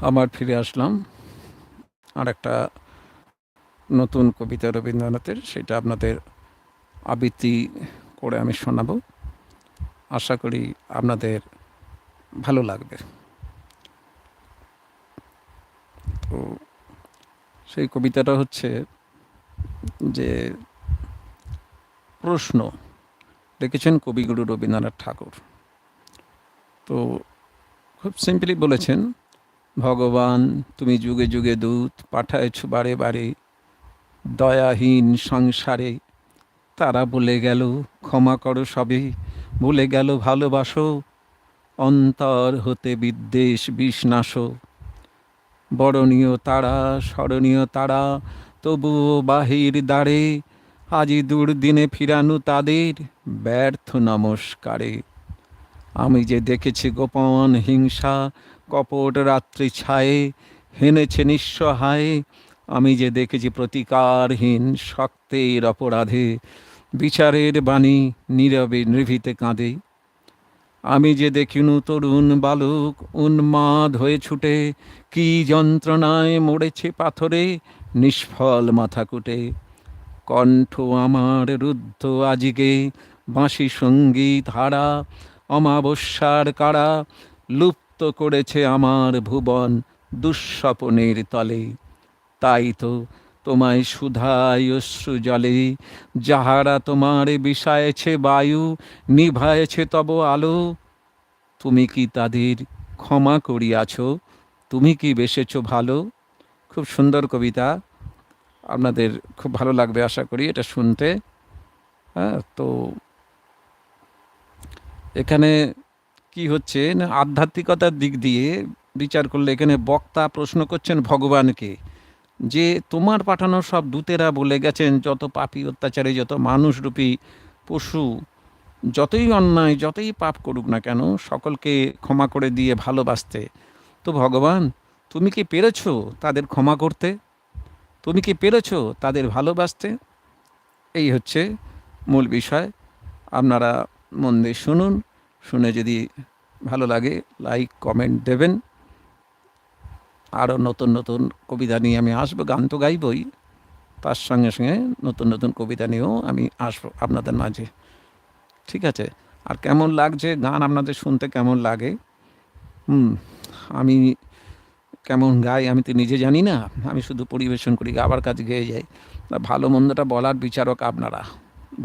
আবার ফিরে আসলাম। আর একটা নতুন কবিতা রবীন্দ্রনাথের, সেটা আপনাদের আবৃত্তি করে আমি শোনাবো। আশা করি আপনাদের ভালো লাগবে। তো সেই কবিতাটা হচ্ছে যে, প্রশ্ন লিখেছেন কবিগুরু রবীন্দ্রনাথ ঠাকুর। তো খুব সিম্পলি বলেছেন ভগবান, তুমি যুগে যুগে দূত পাঠায়ছ বারে বারে। দয়াহীন সংসারে, তারা বলে গেল, ক্ষমা করো সবে। ভুলে গেল ভালোবাসো, অন্তর হতে বিদ্বেষ বিষ্ণাস। বরণীয় তারা, স্মরণীয় তারা, তবুও বাহির দ্বারে। আজি দুর্দিনে ফিরানু তাদের, ব্যর্থ নমস্কারে। আমি যে দেখেছি গোপন হিংসা, কপট রাত্রি ছায়ে, হেনেছে নিঃসহায় আমি যে দেখেছি প্রতিকারহীন শক্তের অপরাধে, বিচারের বাণী নীরবে নিভিতে কাঁদে। আমি যে দেখিনু তরুণ বালক উন্মাদ হয়ে ছুটে, কি যন্ত্রণায় মরেছে পাথরে, নিষ্ফল মাথা কুটে। কণ্ঠ আমার রুদ্ধ আজিকে, বাঁশি সংগীত হারা অমাবস্যার কারা লুপ্ত করেছে আমার ভুবন দুঃস্বপনের তলে। তাই তো তোমায় সুধায় অশ্রু জলে, যাহারা তোমার বিষায়েছে বায়ু, নিভায়েছে তব আলো। তুমি কি তাদের ক্ষমা করিয়াছ? তুমি কি বেসেছ ভালো? খুব সুন্দর কবিতা। আপনাদের খুব ভালো লাগবে আশা করি এটা শুনতে। হ্যাঁ তো এখানে কি হচ্ছে? না, আধ্যাত্মিকতার দিক দিয়ে বিচার করলে এখানে বক্তা প্রশ্ন করছেন ভগবানকে যে, তোমার পাঠানো সব দূতেরা বলে গেছেন, যত পাপি অত্যাচারী, যত মানুষরূপী পশু, যতই অন্যায়, যতই পাপ করুক না কেন, সকলকে ক্ষমা করে দিয়ে ভালোবাসতে। তো ভগবান, তুমি কি পেরেছ তাদের ক্ষমা করতে? তুমি কি পেরেছ তাদের ভালোবাসতে? এই হচ্ছে মূল বিষয়। আপনারা মন দিয়ে শুনুন, শুনে যদি ভালো লাগে লাইক কমেন্ট দেবেন। আরও নতুন নতুন কবিতা নিয়ে আমি আসব, গান তো গাইবই। তার সঙ্গে সঙ্গে নতুন নতুন কবিতা নিয়েও আমি আসব আপনাদের মাঝে। ঠিক আছে? আর কেমন লাগছে গান আপনাদের শুনতে? কেমন লাগে? হুম, আমি কেমন গাই আমি তো নিজে জানি না। আমি শুধু পরিবেশন করি, গাবার কাজ গেয়ে যাই ভালো মন্দটা বলার বিচারক আপনারা।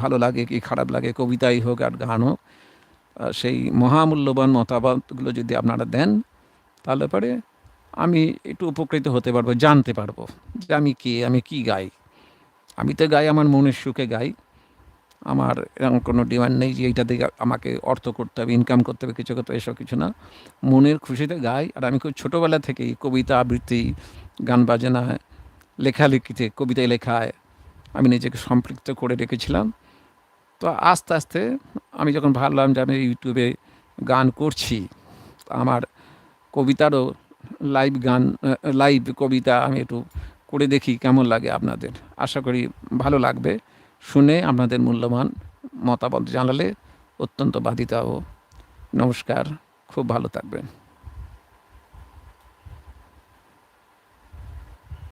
ভালো লাগে কি খারাপ লাগে, কবিতাই হোক আর গান হোক সেই মহামূল্যবান মতামতগুলো যদি আপনারা দেন, তাহলে পরে আমি একটু উপকৃত হতে পারব, জানতে পারব যে আমি কে, আমি কি গাই। আমি তো গাই, আমার মনের সুখে গাই। আমার এরকম কোনো ডিমান্ড নেই যে এইটা থেকে আমাকে অর্থ করতে হবে ইনকাম করতে হবে, কিছু করতে হবে, এসব কিছু না। মনের খুশিতে গাই, আর আমি খুব ছোটোবেলা থেকেই কবিতা, আবৃত্তি, গান বাজনা, লেখালেখিতে কবিতায় লেখায় আমি নিজেকে সম্পৃক্ত করে রেখেছিলাম। তো আস্তে আস্তে আমি যখন ভাবলাম যে আমি ইউটিউবে গান করছি আমার কবিতারও লাইভ গান লাইভ কবিতা আমি একটু করে দেখি কেমন লাগে আপনাদের। আশা করি ভালো লাগবে। শুনে আপনাদের মূল্যবান মতামত জানালে অত্যন্ত বাধিত হব। নমস্কার, খুব ভালো থাকবেন।